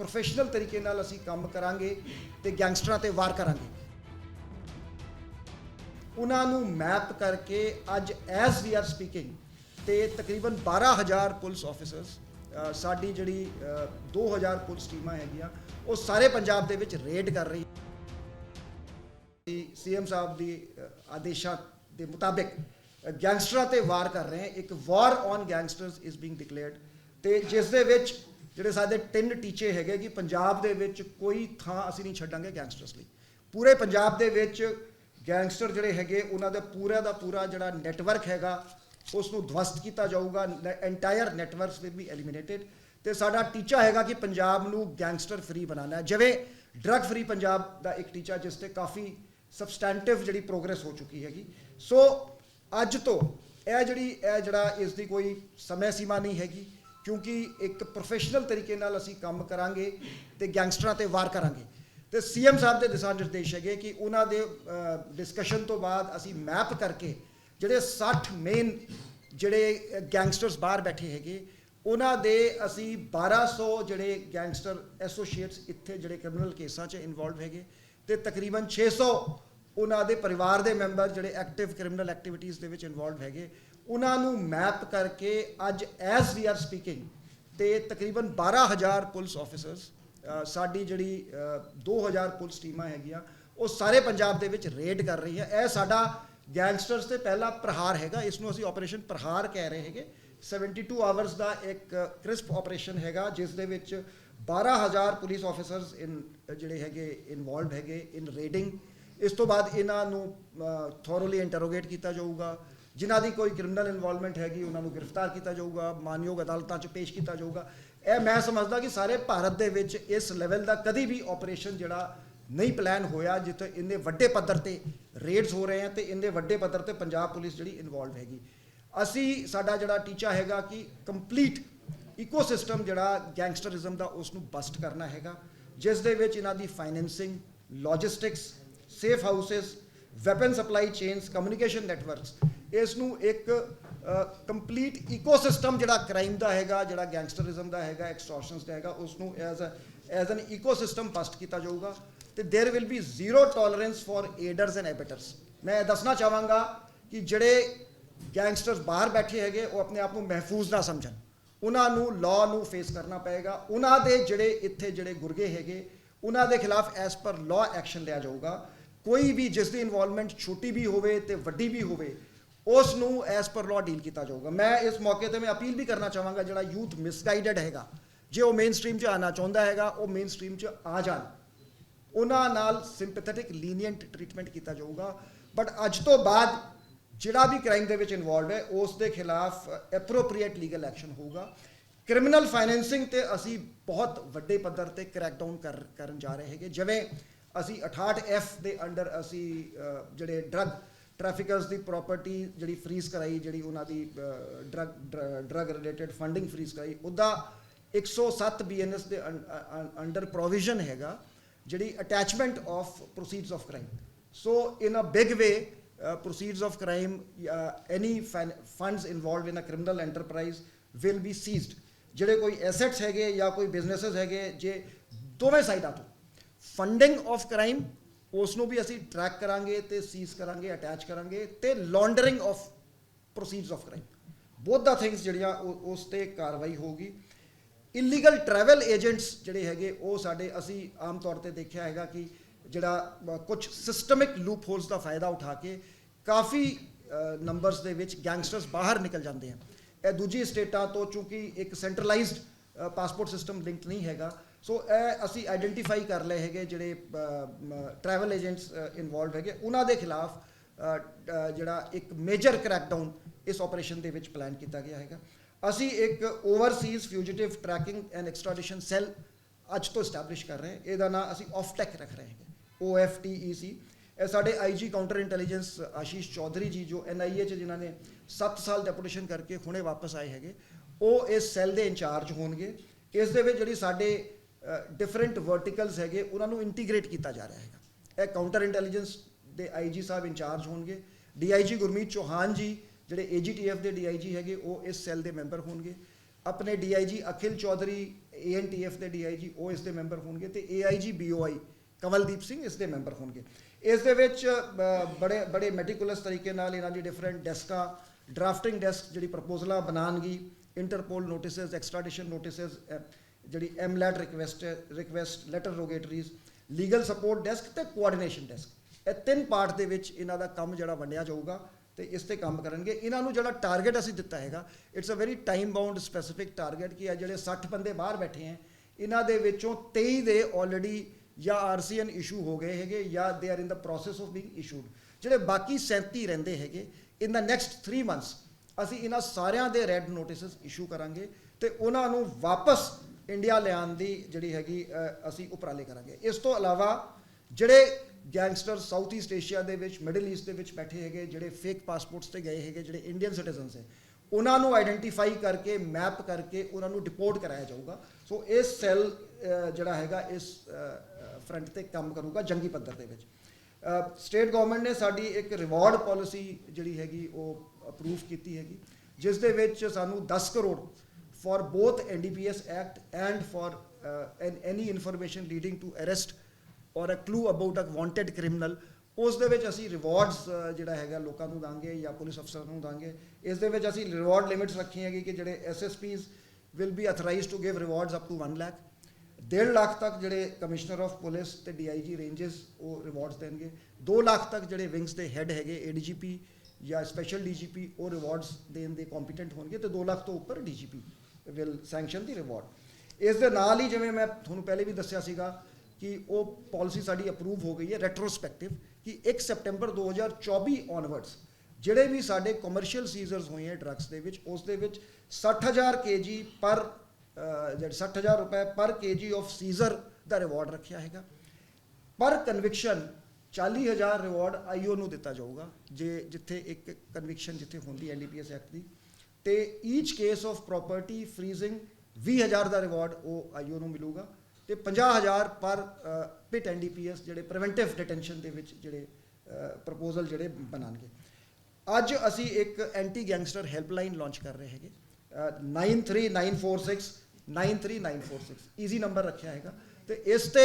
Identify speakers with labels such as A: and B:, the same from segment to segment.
A: Professional ਤਰੀਕੇ ਨਾਲ ਅਸੀਂ ਕੰਮ ਕਰਾਂਗੇ ਤੇ ਗੈਂਗਸਟਰਾਂ ਤੇ ਵਾਰ ਕਰਾਂਗੇ। ਉਹਨਾਂ ਨੂੰ ਮੈਪ ਕਰਕੇ ਅੱਜ ਐਸ ਵੀ ਆਰ ਸਪੀਕਿੰਗ ਤੇ ਤਕਰੀਬਨ 12000 ਪੁਲਿਸ ਆਫੀਸਰਸ ਸਾਡੀ ਜਿਹੜੀ ਅ, 2000 ਪੁਲਿਸ ਟੀਮਾਂ ਹੈਗੀਆਂ ਉਹ ਸਾਰੇ ਪੰਜਾਬ ਦੇ ਵਿੱਚ ਰੇਡ ਕਰ ਰਹੀ ਸੀਐਮ ਸਾਹਿਬ ਦੀ ਆਦੇਸ਼ਾਂ ਦੇ ਮੁਤਾਬਿਕ ਗੈਂਗਸਟਰਾਂ ਤੇ ਵਾਰ ਕਰ ਰਹੇ ਹਾਂ। ਇੱਕ war on gangsters is being declared ਤੇ ਜਿਸ ਦੇ ਵਿੱਚ ਜਿਹੜੇ ਸਾਡੇ ਤਿੰਨ ਟੀਚੇ ਹੈਗੇ ਕਿ ਪੰਜਾਬ ਦੇ ਵਿੱਚ ਕੋਈ ਥਾਂ ਅਸੀਂ ਨਹੀਂ ਛੱਡਾਂਗੇ ਗੈਂਗਸਟਰਸ ਲਈ। ਪੂਰੇ ਪੰਜਾਬ ਦੇ ਵਿੱਚ ਗੈਂਗਸਟਰ ਜਿਹੜੇ ਹੈਗੇ, ਉਹਨਾਂ ਦਾ ਪੂਰਾ ਦਾ ਪੂਰਾ ਜਿਹੜਾ ਨੈਟਵਰਕ ਹੈਗਾ ਉਸ ਨੂੰ ਧਵਸਤ ਕੀਤਾ ਜਾਊਗਾ entire networks will be eliminated ਤੇ ਸਾਡਾ ਟੀਚਾ ਹੈਗਾ ਕਿ ਪੰਜਾਬ ਨੂੰ ਗੈਂਗਸਟਰ ਫਰੀ ਬਣਾਉਣਾ ਹੈ। ਜਿਵੇਂ ਡਰੱਗ ਫਰੀ ਪੰਜਾਬ ਦਾ ਇੱਕ ਟੀਚਾ, ਜਿਸ ਤੇ ਕਾਫੀ ਸਬਸਟੈਂਟਿਵ ਜਿਹੜੀ ਪ੍ਰੋਗਰੈਸ ਹੋ ਚੁੱਕੀ ਹੈਗੀ। ਸੋ ਅੱਜ ਤੋਂ ਇਹ ਜਿਹੜੀ, ਇਹ ਜਿਹੜਾ ਇਸ ਦੀ ਕੋਈ ਸਮੇਂ ਸੀਮਾ ਨਹੀਂ ਹੈਗੀ। ਕਿਉਂਕਿ ਇੱਕ ਪ੍ਰੋਫੈਸ਼ਨਲ ਤਰੀਕੇ ਨਾਲ ਅਸੀਂ ਕੰਮ ਕਰਾਂਗੇ ਤੇ ਗੈਂਗਸਟਰਾਂ ਤੇ ਵਾਰ ਕਰਾਂਗੇ। ਤੇ ਸੀਐਮ ਸਾਹਿਬ ਦੇ ਦਿਸ਼ਾ ਨਿਰਦੇਸ਼ ਹੈਗੇ ਕਿ ਉਹਨਾਂ ਦੇ ਡਿਸਕਸ਼ਨ ਤੋਂ ਬਾਅਦ ਅਸੀਂ ਮੈਪ ਕਰਕੇ ਜਿਹੜੇ 60 ਮੇਨ ਜਿਹੜੇ ਗੈਂਗਸਟਰਸ ਬਾਹਰ ਬੈਠੇ ਹੈਗੇ, ਉਹਨਾਂ ਦੇ ਅਸੀਂ 1200 ਜਿਹੜੇ ਗੈਂਗਸਟਰ ਐਸੋਸੀਏਟਸ ਇੱਥੇ ਜਿਹੜੇ ਕ੍ਰਿਮੀਨਲ ਕੇਸਾਂ 'ਚ ਇਨਵੋਲਵ ਹੈਗੇ ਤੇ ਤਕਰੀਬਨ 600 ਉਹਨਾਂ ਦੇ ਪਰਿਵਾਰ ਦੇ ਮੈਂਬਰ ਜਿਹੜੇ ਐਕਟਿਵ ਕ੍ਰਿਮੀਨਲ ਐਕਟੀਵਿਟੀਜ਼ ਦੇ ਵਿੱਚ ਇਨਵੋਲਵ ਹੈਗੇ। ਉਹਨਾਂ ਨੂੰ ਮੈਪ ਕਰਕੇ ਅੱਜ ਐਸ ਵੀ ਆਰ ਸਪੀਕਿੰਗ ਤੇ ਤਕਰੀਬਨ 12000 ਪੁਲਿਸ ਆਫੀਸਰਸ ਸਾਡੀ ਜਿਹੜੀ ਅ, 2000 ਪੁਲਿਸ ਟੀਮਾਂ ਹੈਗੀਆਂ ਉਹ ਸਾਰੇ ਪੰਜਾਬ ਦੇ ਵਿੱਚ ਰੇਡ ਕਰ ਰਹੀ ਹੈ ਇਹ ਸਾਡਾ ਗੈਂਗਸਟਰਸ ਤੇ ਪਹਿਲਾ ਪ੍ਰਹਾਰ ਹੈਗਾ। ਇਸ ਨੂੰ ਅਸੀਂ ਆਪਰੇਸ਼ਨ ਪ੍ਰਹਾਰ ਕਹਿ ਰਹੇ ਹੈਗੇ। 72 ਆਵਰਸ ਦਾ ਇੱਕ ਕ੍ਰਿਸਪ ਆਪਰੇਸ਼ਨ ਹੈਗਾ ਜਿਸ ਦੇ ਵਿੱਚ 12000 ਪੁਲਿਸ ਆਫੀਸਰਸ ਇਨ ਜਿਹੜੇ ਹੈਗੇ ਇਨਵੋਲਵਡ ਹੈਗੇ ਇਨ ਰੇਡਿੰਗ ਇਸ ਤੋਂ ਬਾਅਦ ਇਹਨਾਂ ਨੂੰ ਥੋਰੋਲੀ ਇੰਟਰੋਗੇਟ ਕੀਤਾ ਜਾਊਗਾ। ਜਿਨ੍ਹਾਂ ਦੀ ਕੋਈ ਕ੍ਰਿਮੀਨਲ ਇਨਵੋਲਵਮੈਂਟ ਹੈਗੀ, ਉਹਨਾਂ ਨੂੰ ਗ੍ਰਿਫਤਾਰ ਕੀਤਾ ਜਾਊਗਾ, ਮਾਨਯੋਗ ਅਦਾਲਤਾਂ 'ਚ ਪੇਸ਼ ਕੀਤਾ ਜਾਊਗਾ। ਇਹ ਮੈਂ ਸਮਝਦਾ ਕਿ ਸਾਰੇ ਭਾਰਤ ਦੇ ਵਿੱਚ ਇਸ ਲੈਵਲ ਦਾ ਕਦੀ ਵੀ ਆਪਰੇਸ਼ਨ ਜਿਹੜਾ ਨਹੀਂ ਪਲਾਨ ਹੋਇਆ, ਜਿੱਥੇ ਇੰਨੇ ਵੱਡੇ ਪੱਧਰ ਤੇ ਰੇਡਸ ਹੋ ਰਹੇ ਹਨ ਤੇ ਇੰਨੇ ਵੱਡੇ ਪੱਧਰ ਤੇ ਪੰਜਾਬ ਪੁਲਿਸ ਜਿਹੜੀ ਇਨਵੋਲਵ ਹੈਗੀ। ਅਸੀਂ, ਸਾਡਾ ਜਿਹੜਾ ਟੀਚਾ ਹੈਗਾ ਕਿ ਕੰਪਲੀਟ ਇਕੋਸਿਸਟਮ ਜਿਹੜਾ ਗੈਂਗਸਟਰਿਜ਼ਮ ਦਾ ਉਸ ਨੂੰ ਬਸਟ ਕਰਨਾ ਹੈਗਾ। ਜਿਸ ਦੇ ਵਿੱਚ ਇਹਨਾਂ ਦੀ financing logistics safe houses weapon supply chains communication networks ਇਸ ਨੂੰ ਇੱਕ ਕੰਪਲੀਟ ਇਕੋਸਿਸਟਮ ਜਿਹੜਾ ਕ੍ਰਾਈਮ ਦਾ ਹੈਗਾ, ਜਿਹੜਾ ਗੈਂਗਸਟਰਿਜ਼ਮ ਦਾ ਹੈਗਾ ਐਕਸਟੋਰਸ਼ਨਸ ਦਾ ਹੈਗਾ, ਉਸ ਨੂੰ as a as an ecosystem first ਕੀਤਾ ਜਾਊਗਾ ਤੇ there will be zero tolerance for aiders and abettors ਮੈਂ ਦੱਸਣਾ ਚਾਹਾਂਗਾ ਕਿ ਜਿਹੜੇ ਗੈਂਗਸਟਰਸ ਬਾਹਰ ਬੈਠੇ ਹੈਗੇ, ਉਹ ਆਪਣੇ ਆਪ ਨੂੰ ਮਹਿਫੂਜ਼ ਨਾ ਸਮਝਣ। ਉਹਨਾਂ ਨੂੰ ਲਾਅ ਨੂੰ ਫੇਸ ਕਰਨਾ ਪਏਗਾ। ਉਹਨਾਂ ਦੇ ਜਿਹੜੇ ਇੱਥੇ ਜਿਹੜੇ ਗੁਰਗੇ ਹੈਗੇ, ਉਹਨਾਂ ਦੇ ਖਿਲਾਫ ਐਸ ਪਰ ਲਾਅ ਐਕਸ਼ਨ ਲਿਆ ਜਾਊਗਾ। ਕੋਈ ਵੀ ਜਿਸ ਦੀ ਇਨਵੋਲਵਮੈਂਟ ਛੋਟੀ ਵੀ ਹੋਵੇ ਤੇ ਵੱਡੀ ਵੀ ਹੋਵੇ ਉਸ ਨੂੰ ਐਸ ਪਰ ਲਾਅ ਡੀਲ ਕੀਤਾ ਜਾਊਗਾ। ਮੈਂ ਇਸ ਮੌਕੇ ਤੇ ਮੈਂ ਅਪੀਲ ਵੀ ਕਰਨਾ ਚਾਹਾਂਗਾ, ਜਿਹੜਾ ਯੂਥ ਮਿਸਗਾਈਡਡ ਹੈਗਾ, ਜੇ ਉਹ ਮੇਨ ਸਟ੍ਰੀਮ 'ਚ ਆਉਣਾ ਚਾਹੁੰਦਾ ਹੈਗਾ, ਉਹ ਮੇਨ ਸਟ੍ਰੀਮ 'ਚ ਆ ਜਾਣ। ਉਹਨਾਂ ਨਾਲ ਸਿੰਪੈਥੈਟਿਕ ਲੀਨੀਅੰਟ ਟ੍ਰੀਟਮੈਂਟ ਕੀਤਾ ਜਾਊਗਾ। ਬਟ ਅੱਜ ਤੋਂ ਬਾਅਦ ਜਿਹੜਾ ਵੀ ਕ੍ਰਾਈਮ ਦੇ ਵਿੱਚ ਇਨਵੋਲਵਡ ਹੈ, ਉਸ ਦੇ ਖਿਲਾਫ ਐਪਰੋਪ੍ਰੀਏਟ ਲੀਗਲ ਐਕਸ਼ਨ ਹੋਊਗਾ। ਕ੍ਰਿਮੀਨਲ ਫਾਈਨੈਂਸਿੰਗ ਤੇ ਅਸੀਂ ਬਹੁਤ ਵੱਡੇ ਪੱਧਰ ਤੇ ਕ੍ਰੈਕਡਾਊਨ ਕਰ, ਕਰਨ ਜਾ ਰਹੇ ਹੈਗੇ। ਜਿਵੇਂ ਅਸੀਂ 68 ਐਫ ਦੇ ਅੰਡਰ ਅਸੀਂ ਜਿਹੜੇ ਡਰੱਗ ਟ੍ਰੈਫਿਕਰਸ ਦੀ ਪ੍ਰਾਪਰਟੀ ਜਿਹੜੀ ਫਰੀਜ਼ ਕਰਾਈ ਜਿਹੜੀ ਉਹਨਾਂ ਦੀ drug drug related funding freeze ਕਰਾਈ ਉਹਦਾ 107 ਬੀਐਨਐਸ ਦੇ ਅੰਡਰ ਪ੍ਰੋਵੀਜ਼ਨ ਹੈਗਾ ਜਿਹੜੀ attachment of proceeds of crime so in a big way proceeds of crime uh, any fin- funds involved in a criminal enterprise will be seized. ਜਿਹੜੇ ਕੋਈ assets ਹੈਗੇ ਜਾਂ ਕੋਈ ਬਿਜ਼ਨੈਸਸ ਹੈਗੇ ਜੇ ਦੋਵੇਂ ਸਾਈਡਾਂ ਤੋਂ। ਫੰਡਿੰਗ ਆਫ ਕ੍ਰਾਈਮ ਉਸ ਨੂੰ ਵੀ ਅਸੀਂ ਟਰੈਕ ਕਰਾਂਗੇ ਤੇ ਸੀਜ਼ ਕਰਾਂਗੇ ਅਟੈਚ ਕਰਾਂਗੇ ਤੇ laundering of proceeds of crime both the things ਜਿਹੜੀਆਂ ਉਹ- ਉਸ ਤੇ ਕਾਰਵਾਈ ਹੋਊਗੀ। ਇਲੀਗਲ ਟਰੈਵਲ ਏਜੰਟਸ ਜਿਹੜੇ ਹੈਗੇ, ਉਹ ਸਾਡੇ, ਅਸੀਂ ਆਮ ਤੌਰ ਤੇ ਦੇਖਿਆ ਹੈਗਾ ਕਿ ਜਿਹੜਾ ਕੁਝ ਸਿਸਟਮਿਕ ਲੂਪ ਹੋਲਸ ਦਾ ਫਾਇਦਾ ਉਠਾ ਕੇ ਕਾਫੀ ਨੰਬਰਸ ਦੇ ਵਿੱਚ ਗੈਂਗਸਟਰਸ ਬਾਹਰ ਨਿਕਲ ਜਾਂਦੇ ਹਨ ਇਹ ਦੂਜੀ ਸਟੇਟਾਂ ਤੋਂ ਚੂੰਕਿ ਇੱਕ ਸੈਂਟਰਲਾਈਜ਼ਡ ਪਾਸਪੋਰਟ ਸਿਸਟਮ ਲਿੰਕਡ ਨਹੀਂ ਹੈਗਾ ਸੋ ਇਹ ਅਸੀਂ ਆਇਡੈਂਟੀਫਾਈ ਕਰ ਲਏ ਹੈਗੇ ਜਿਹੜੇ ਟਰੈਵਲ ਏਜੰਟਸ ਇਨਵੋਲਵ ਹੈਗੇ। ਉਹਨਾਂ ਦੇ ਖਿਲਾਫ ਜਿਹੜਾ ਇੱਕ ਮੇਜਰ ਕ੍ਰੈਕਡਾਊਨ ਇਸ ਆਪਰੇਸ਼ਨ ਦੇ ਵਿੱਚ ਪਲਾਨ ਕੀਤਾ ਗਿਆ ਹੈਗਾ। ਅਸੀਂ ਇੱਕ overseas fugitive tracking and extradition cell ਅੱਜ ਤੋਂ ਸਟੈਬਲਿਸ਼ ਕਰ ਰਹੇ ਹਾਂ। ਇਹਦਾ ਨਾਮ ਅਸੀਂ ਆਫਟੈਕ ਰੱਖ ਰਹੇ ਹਾਂ OFTEC ਇਹ ਸਾਡੇ IG counter intelligence Ashish Chaudhary ji, ਜੋ ਐਨਆਈਏ ਚ ਜਿਨ੍ਹਾਂ ਨੇ 7 ਸਾਲ ਡੈਪੂਟੇਸ਼ਨ ਕਰਕੇ ਹੁਣੇ ਵਾਪਸ ਆਏ ਹੈਗੇ, ਉਹ ਇਸ ਸੈੱਲ ਦੇ ਇੰਚਾਰਜ ਹੋਣਗੇ। ਇਸ ਦੇ ਵਿੱਚ ਜਿਹੜੀ ਸਾਡੇ ਡਿਫਰੈਂਟ ਵਰਟੀਕਲਸ ਹੈਗੇ, ਉਹਨਾਂ ਨੂੰ ਇੰਟੀਗ੍ਰੇਟ ਕੀਤਾ ਜਾ ਰਿਹਾ ਹੈਗਾ। ਇਹ ਕਾਊਂਟਰ ਇੰਟੈਲੀਜੈਂਸ ਦੇ ਆਈਜੀ ਸਾਹਿਬ ਇੰਚਾਰਜ ਹੋਣਗੇ। ਡੀਆਈਜੀ ਗੁਰਮੀਤ ਚੌਹਾਨ ਜੀ, ਜਿਹੜੇ ਏਜੀਟੀਐਫ ਦੇ ਡੀਆਈਜੀ ਹੈਗੇ, ਉਹ ਇਸ ਸੈੱਲ ਦੇ ਮੈਂਬਰ ਹੋਣਗੇ। ਆਪਣੇ ਡੀਆਈਜੀ ਅਖਿਲ ਚੌਧਰੀ ਏਐਨਟੀਐਫ ਦੇ ਡੀਆਈਜੀ ਉਹ ਇਸ ਦੇ ਮੈਂਬਰ ਹੋਣਗੇ ਤੇ ਏਆਈਜੀ ਬੀਓਆਈ ਕਮਲਦੀਪ ਸਿੰਘ ਇਸ ਦੇ ਮੈਂਬਰ ਹੋਣਗੇ। ਇਸ ਦੇ ਵਿੱਚ ਬੜੇ ਬੜੇ ਮੈਟੀਕੂਲਸ ਤਰੀਕੇ ਨਾਲ ਇਹਨਾਂ ਦੀ ਡਿਫਰੈਂਟ ਡੈਸਕਾਂ ਡਰਾਫਟਿੰਗ ਡੈਸਕ ਜਿਹੜੀ ਪ੍ਰਪੋਜ਼ਲਾਂ ਬਣਾਉਣਗੀ। ਇੰਟਰਪੋਲ ਨੋਟਿਸਸ ਐਕਸਟ੍ਰੈਡੀਸ਼ਨ ਨੋਟਿਸਸ ਜਿਹੜੀ MLAT request request letter rogatories legal support desk ਤੇ ਕੋਆਰਡੀਨੇਸ਼ਨ ਡੈਸਕ ਇਹ ਤਿੰਨ ਪਾਰਟ ਦੇ ਵਿੱਚ ਇਹਨਾਂ ਦਾ ਕੰਮ ਜਿਹੜਾ ਵੰਡਿਆ ਜਾਊਗਾ ਤੇ ਇਸ ਤੇ ਕੰਮ ਕਰਨਗੇ। ਇਹਨਾਂ ਨੂੰ ਜਿਹੜਾ ਟਾਰਗੇਟ ਅਸੀਂ ਦਿੱਤਾ ਹੈਗਾ it's a very time bound specific target ਕਿ ਇਹ ਜਿਹੜੇ 60 ਬੰਦੇ ਬਾਹਰ ਬੈਠੇ ਹੈ, ਇਹਨਾਂ ਦੇ ਵਿੱਚੋਂ 23 ਦੇ ਆਲਰੇਡੀ ਜਾਂ ਆਰਸੀਐਨ ਇਸ਼ੂ ਹੋ ਗਏ ਹੈਗੇ ਜਾਂ they are in the process of being issued ਜਿਹੜੇ ਬਾਕੀ 37 ਰਹਿੰਦੇ ਹੈਗੇ ਇਨ ਦਾ ਨੈਕਸਟ 3 ਮੰਥਸ ਅਸੀਂ ਇਹਨਾਂ ਸਾਰਿਆਂ ਦੇ ਰੈੱਡ ਨੋਟਿਸਸ ਇਸ਼ੂ ਕਰਾਂਗੇ ਤੇ ਉਹਨਾਂ ਨੂੰ ਵਾਪਸ ਇੰਡੀਆ ਲਿਆਉਣ ਦੀ ਜਿਹੜੀ ਹੈਗੀ ਅਸੀਂ ਉਪਰਾਲੇ ਕਰਾਂਗੇ। ਇਸ ਤੋਂ ਇਲਾਵਾ ਜਿਹੜੇ ਗੈਂਗਸਟਰ ਸਾਊਥ ਈਸਟ ਏਸ਼ੀਆ ਦੇ ਵਿੱਚ ਮਿਡਲ ਈਸਟ ਦੇ ਵਿੱਚ ਬੈਠੇ ਹੈਗੇ, ਜਿਹੜੇ ਫੇਕ ਪਾਸਪੋਰਟਸ ਤੇ ਗਏ ਹੈਗੇ, ਜਿਹੜੇ ਇੰਡੀਅਨ ਸਿਟੀਜ਼ਨਸ ਹੈ, ਉਹਨਾਂ ਨੂੰ ਆਇਡੈਂਟੀਫਾਈ ਕਰਕੇ ਮੈਪ ਕਰਕੇ ਉਹਨਾਂ ਨੂੰ ਡਿਪੋਰਟ ਕਰਾਇਆ ਜਾਊਗਾ। ਸੋ ਇਹ ਸੈੱਲ ਜਿਹੜਾ ਹੈਗਾ, ਇਸ ਫਰੰਟ ਤੇ ਕੰਮ ਕਰੂਗਾ ਜੰਗੀ ਪੱਧਰ ਦੇ ਵਿੱਚ। ਸਟੇਟ ਗਵਰਨਮੈਂਟ ਨੇ ਸਾਡੀ ਇੱਕ ਰਿਵਾਰਡ ਪਾਲਿਸੀ ਜਿਹੜੀ ਹੈਗੀ, ਉਹ ਅਪਰੂਵ ਕੀਤੀ ਹੈਗੀ, ਜਿਸ ਦੇ ਵਿੱਚ ਸਾਨੂੰ 10 crore for both NDPS Act and for uh, an, any information leading to arrest or a clue about a wanted criminal ਉਸ ਦੇ ਵਿੱਚ ਅਸੀਂ ਰਿਵਾਰਡਸ ਜਿਹੜਾ ਹੈਗਾ ਲੋਕਾਂ ਨੂੰ ਦਾਂਗੇ ਜਾਂ ਪੁਲਿਸ ਅਫਸਰ ਨੂੰ ਦਾਂਗੇ। ਇਸ ਦੇ ਵਿੱਚ ਅਸੀਂ ਰਿਵਾਰਡ ਲਿਮਿਟਸ ਰੱਖੀ ਹੈਗੀ ਕਿ ਜਿਹੜੇ SSPs will be authorised to give rewards up to 1 lakh 1.5 lakh ਤੱਕ ਜਿਹੜੇ ਕਮਿਸ਼ਨਰ ਆਫ ਪੁਲਿਸ ਤੇ ਡੀਆਈਜੀ ਰੇਂਜਸ ਉਹ ਰਿਵਾਰਡਸ ਦੇਣਗੇ। 2 ਲੱਖ ਤੱਕ ਜਿਹੜੇ ਵਿੰਗਸ ਦੇ ਹੈੱਡ ਹੈਗੇ ਏਡੀਜੀਪੀ ਜਾਂ ਸਪੈਸ਼ਲ ਡੀਜੀਪੀ ਉਹ ਰਿਵਾਰਡਸ ਦੇਣ ਦੇ ਕੰਪੀਟੈਂਟ ਹੋਣਗੇ ਤੇ 2 ਲੱਖ ਤੋਂ ਉੱਪਰ DGP will sanction the reward ਇਸ ਦੇ ਨਾਲ ਹੀ ਜਿਵੇਂ ਮੈਂ ਤੁਹਾਨੂੰ ਪਹਿਲੇ ਵੀ ਦੱਸਿਆ ਸੀਗਾ ਕਿ ਉਹ ਪਾਲਿਸੀ ਸਾਡੀ ਅਪਰੂਵ ਹੋ ਗਈ ਹੈ ਰੈਟਰੋਸਪੈਕਟਿਵ ਕਿ 1 ਸਪਟੈਂਬਰ 2024 ਔਨਵਰਡਸ ਜਿਹੜੇ ਵੀ ਸਾਡੇ ਕਮਰਸ਼ੀਅਲ ਸੀਜ਼ਰਸ ਹੋਏ ਹੈ ਡਰੱਗਸ ਦੇ ਵਿੱਚ ਉਸ ਦੇ ਵਿੱਚ 60000 ਕੇਜੀ ਪਰ ਅਹ, ਜਿਹੜੇ 60000 ਰੁਪਏ ਪਰ ਕੇਜੀ ਆਫ ਸੀਜ਼ਰ ਦਾ ਰਿਵਾਰਡ ਰੱਖਿਆ ਹੈਗਾ। ਪਰ ਕਨਵਿਕਸ਼ਨ 40000 ਰਿਵਾਰਡ ਆਈਓ ਨੂੰ ਦਿੱਤਾ ਜਾਊਗਾ ਜੇ ਜਿੱਥੇ ਇੱਕ ਕਨਵਿਕਸ਼ਨ ਜਿੱਥੇ ਹੁੰਦੀ ਐਨਡੀਪੀਐਸ ਐਕਟ ਦੀ। ਤੇ each case of property freezing 20000 ਦਾ ਰਿਵਾਰਡ ਉਹ ਆਈਓ ਨੂੰ ਮਿਲੂਗਾ ਤੇ 50000 ਪਰ ਪਿਟ ਐਨਡੀਪੀਐਸ ਜਿਹੜੇ ਪ੍ਰੀਵੈਂਟਿਵ ਡਿਟੈਂਸ਼ਨ ਦੇ ਵਿੱਚ ਜਿਹੜੇ ਪ੍ਰਪੋਜ਼ਲ ਜਿਹੜੇ ਬਣਾਣਗੇ ਅੱਜ ਅਸੀਂ ਇੱਕ ਐਂਟੀ ਗੈਂਗਸਟਰ ਹੈਲਪਲਾਈਨ ਲਾਂਚ ਕਰ ਰਹੇ ਹੈਗੇ। ਅ, 93946 93946 ਈਜ਼ੀ ਨੰਬਰ ਰੱਖਿਆ ਹੈਗਾ। ਤੇ ਇਸ ਤੇ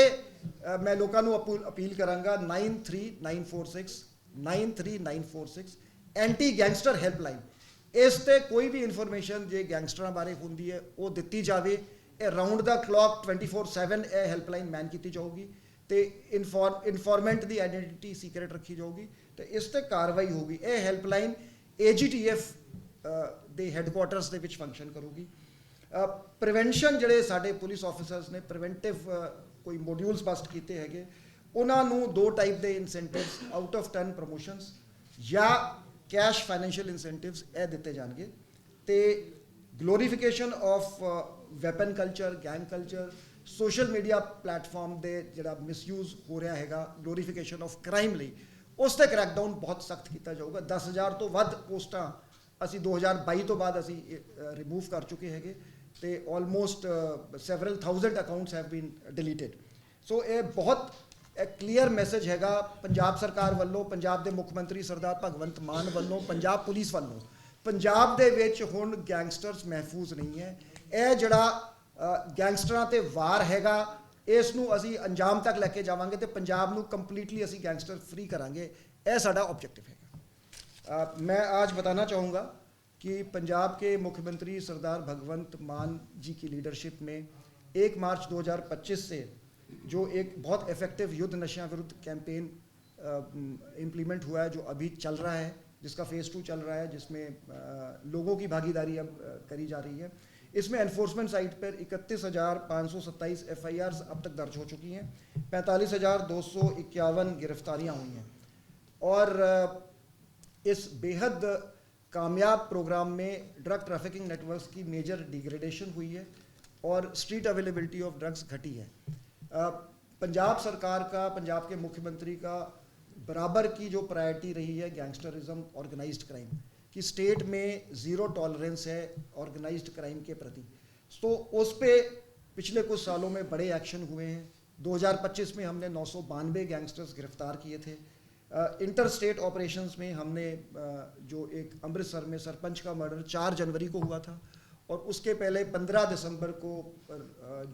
A: ਮੈਂ ਲੋਕਾਂ ਨੂੰ ਅਪੂ- ਅਪੀਲ ਕਰਾਂਗਾ 93946 93946 ਐਂਟੀ ਗੈਂਗਸਟਰ ਹੈਲਪਲਾਈਨ ਇਸ ਤੇ ਕੋਈ ਵੀ ਇਨਫੋਰਮੇਸ਼ਨ ਜੇ ਗੈਂਗਸਟਰਾਂ ਬਾਰੇ ਹੁੰਦੀ ਹੈ, ਉਹ ਦਿੱਤੀ ਜਾਵੇ। ਇਹ ਰਾਉਂਡ ਦਾ ਕਲੌਕ 24/7 ਇਹ ਹੈਲਪਲਾਈਨ ਮੈਨ ਕੀਤੀ ਜਾਊਗੀ ਤੇ ਇਨਫੋਰ ਇਨਫੋਰਮੈਂਟ ਦੀ ਆਇਡੈਂਟੀਟੀ ਸੀਕ੍ਰੇਟ ਰੱਖੀ ਜਾਊਗੀ ਤੇ ਇਸ ਤੇ ਕਾਰਵਾਈ ਹੋਊਗੀ। ਇਹ ਹੈਲਪਲਾਈਨ ਏਜੀਟੀਐਫ ਦੇ ਹੈੱਡਕੁਆਟਰਸ ਦੇ ਵਿੱਚ ਫੰਕਸ਼ਨ ਕਰੂਗੀ। ਪ੍ਰੀਵੈਂਸ਼ਨ ਜਿਹੜੇ ਸਾਡੇ ਪੁਲਿਸ ਆਫੀਸਰਸ ਨੇ ਪ੍ਰੀਵੈਂਟਿਵ ਕੋਈ ਮੋਡਿਊਲਸ ਬਸਟ ਕੀਤੇ ਹੈਗੇ, ਉਹਨਾਂ ਨੂੰ ਦੋ ਟਾਈਪ ਦੇ ਇਨਸੈਂਟਿਵਸ ਆਊਟ ਆਫ 10 ਪ੍ਰੋਮੋਸ਼ਨਸ ਜਾਂ ਕੈਸ਼ ਫਾਈਨੈਂਸ਼ੀਅਲ ਇਨਸੈਂਟਿਵਸ ਇਹ ਦਿੱਤੇ ਜਾਣਗੇ ਤੇ glorification of weapon culture gang culture social media platform ਦੇ ਜਿਹੜਾ ਮਿਸਯੂਜ਼ ਹੋ ਰਿਹਾ ਹੈਗਾ ਗਲੋਰੀਫਿਕੇਸ਼ਨ ਆਫ ਕ੍ਰਾਈਮ ਲਈ, ਉਸ ਤੇ ਕ੍ਰੈਕਡਾਊਨ ਬਹੁਤ ਸਖਤ ਕੀਤਾ ਜਾਊਗਾ। 10000 ਤੋਂ ਵੱਧ ਪੋਸਟਾਂ ਅਸੀਂ 2022 ਤੋਂ ਬਾਅਦ ਅਸੀਂ ਰਿਮੂਵ ਕਰ ਚੁੱਕੇ ਹੈਗੇ ਤੇ almost several thousand accounts have been deleted so ਇਹ ਬਹੁਤ ਇੱਕ ਕਲੀਅਰ ਮੈਸੇਜ ਹੈਗਾ ਪੰਜਾਬ ਸਰਕਾਰ ਵੱਲੋਂ ਪੰਜਾਬ ਦੇ ਮੁੱਖ ਮੰਤਰੀ ਸਰਦਾਰ ਭਗਵੰਤ ਮਾਨ ਵੱਲੋਂ ਪੰਜਾਬ ਪੁਲਿਸ ਵੱਲੋਂ ਪੰਜਾਬ ਦੇ ਵਿੱਚ ਹੁਣ ਗੈਂਗਸਟਰਸ ਮਹਿਫੂਜ਼ ਨਹੀਂ ਹੈ ਇਹ ਜਿਹੜਾ ਅ, ਗੈਂਗਸਟਰਾਂ ਤੇ ਵਾਰ ਹੈਗਾ ਇਸ ਨੂੰ ਅਸੀਂ ਅੰਜਾਮ ਤੱਕ ਲੈ ਕੇ ਜਾਵਾਂਗੇ ਤੇ ਪੰਜਾਬ ਨੂੰ ਕੰਪਲੀਟਲੀ ਅਸੀਂ ਗੈਂਗਸਟਰ ਫ੍ਰੀ ਕਰਾਂਗੇ ਇਹ ਸਾਡਾ ਆਬਜੈਕਟਿਵ ਹੈਗਾ अ, मैं आज बताना चाहूँगा कि पंजाब के मुख्यमंत्री सरदार भगवंत मान जी की लीडरशिप में एक मार्च 2025 से जो एक बहुत इफ़ेक्टिव युद्ध नशा विरुद्ध कैंपेन इम्प्लीमेंट हुआ है जो अभी चल रहा है जिसका फ़ेज़ टू चल रहा है जिसमें अ, लोगों की भागीदारी अब अ, करी जा रही है। इसमें एनफोर्समेंट साइट पर इकतीस हज़ार पाँच अब तक दर्ज हो चुकी हैं। पैंतालीस गिरफ्तारियाँ हुई हैं। और इस बेहद कामयाब प्रोग्राम में ड्रग ट्रैफिकिंग नेटवर्क्स की मेजर डिग्रेडेशन हुई है और स्ट्रीट अवेलेबिलिटी ऑफ़ ड्रग्स घटी है। पंजाब सरकार का पंजाब के मुख्यमंत्री का बराबर की जो प्रायोरिटी रही है गैंगस्टरिज्म ऑर्गेनाइज्ड क्राइम कि स्टेट में ज़ीरो टॉलरेंस है ऑर्गेनाइज्ड क्राइम के प्रति। तो उस पर पिछले कुछ सालों में बड़े एक्शन हुए हैं। 2025 में हमने नौ सौ बानवे गैंगस्टर्स गिरफ़्तार किए थे। इंटर स्टेट ऑपरेशंस में हमने अ, जो एक अमृतसर में सरपंच का मर्डर 4 जनवरी को हुआ था। और उसके पहले 15 दिसंबर को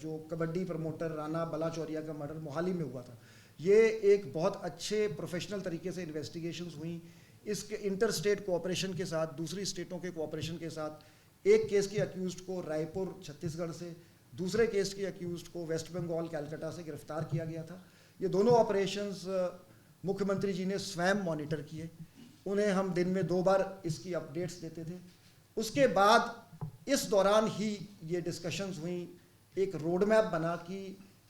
A: जो कबड्डी प्रमोटर राणा बलाचौरिया का मर्डर मोहाली में हुआ था, ये एक बहुत अच्छे प्रोफेशनल तरीके से इन्वेस्टिगेशंस हुई। इसके इंटर स्टेट कोऑपरेशन के साथ, दूसरी स्टेटों के कोऑपरेशन के साथ, एक केस के अक्यूज़ को रायपुर, छत्तीसगढ़ से, दूसरे केस के अक्यूज़ को वेस्ट बंगाल कैलकाटा से गिरफ़्तार किया गया था। ये दोनों ऑपरेशंस मुख्यमंत्री जी ने स्वयं मॉनिटर किए। उन्हें हम दिन में दो बार इसकी अपडेट्स देते थे। उसके बाद इस दौरान ही ये डिस्कशंस हुई। एक रोड मैप बना कि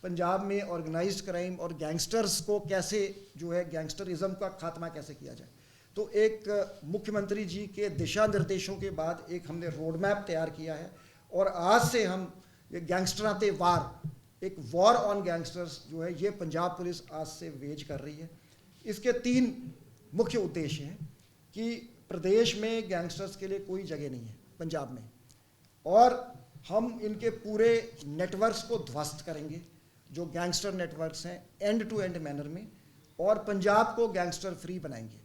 A: पंजाब में ऑर्गेनाइज्ड क्राइम और गैंगस्टर्स को कैसे जो है गैंगस्टरिज्म का खात्मा कैसे किया जाए। तो एक मुख्यमंत्री जी के दिशा निर्देशों के बाद एक हमने रोड मैप तैयार किया है और आज से हम ये गैंगस्टਰਾਂ ਤੇ वार, एक वॉर ऑन गैंगस्टर्स जो है ये पंजाब पुलिस आज से वेज कर रही है। इसके तीन मुख्य उद्देश्य हैं कि प्रदेश में गैंगस्टर्स के लिए कोई जगह नहीं है, पंजाब में। और हम इनके पूरे नेटवर्क्स को ध्वस्त करेंगे जो गैंगस्टर नेटवर्क्स हैं एंड टू एंड मैनर में और पंजाब को गैंगस्टर फ्री बनाएँगे।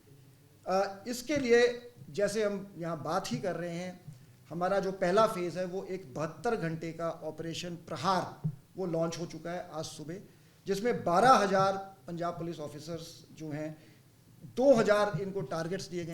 A: अ, इसके लिए जैसे हम यहाँ बात ही कर रहे हैं हमारा जो पहला फ़ेज़ है वो एक बहत्तर घंटे का ऑपरेशन प्रहार वो लॉन्च हो चुका है आज सुबह जिसमें बारह हज़ार पंजाब पुलिस ऑफिसर्स जो हैं दो हज़ार इनको टारगेट्स दिए गए।